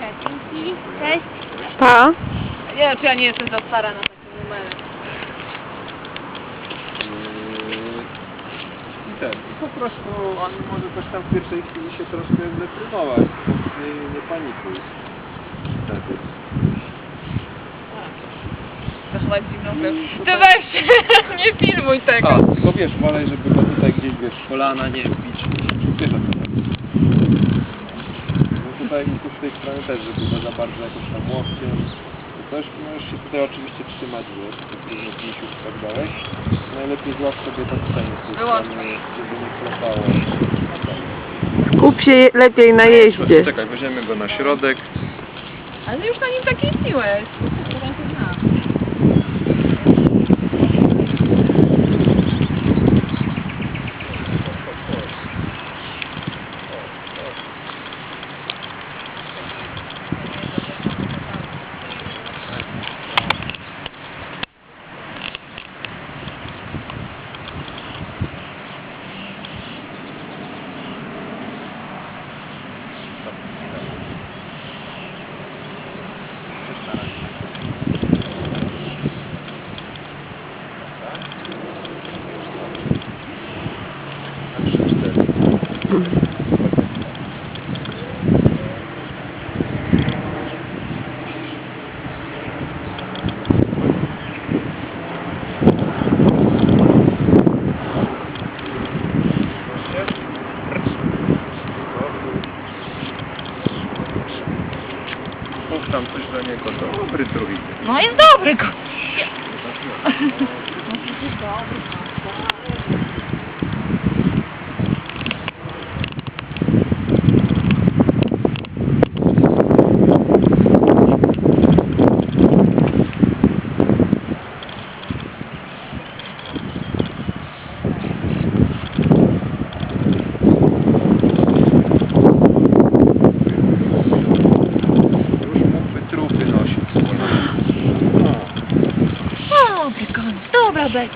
Dzięki. Cześć. Pa. Nie wiem, czy ja nie jestem za stara na takie numery. Yy, I ten, i po prostu on może też tam w pierwszej chwili się troszkę zdeprymować, nie, nie panikuj. Wtedy. Zachować zimną krew. Ty weź, nie filmuj tego. A, tylko wiesz, wolej, żeby go tutaj gdzieś, wiesz, kolana nie wbić. Wiesz o co chodzi. No tutaj i tu z tej strony też, żeby go za bardzo jakoś tam łokciem. Też możesz się tutaj oczywiście trzymać, wiesz, tych różnych misiów i tak dalej. Najlepiej złap sobie to tutaj z tej Wyłączaj. strony, żeby nie klopało. Skup się lepiej na jeździe. Czekaj, weźmiemy go na środek. Ale już na nim tak jeździłeś. To tam się zna. Mów tam coś do niego, to dobry trójny. No jest dobry kot. Już back.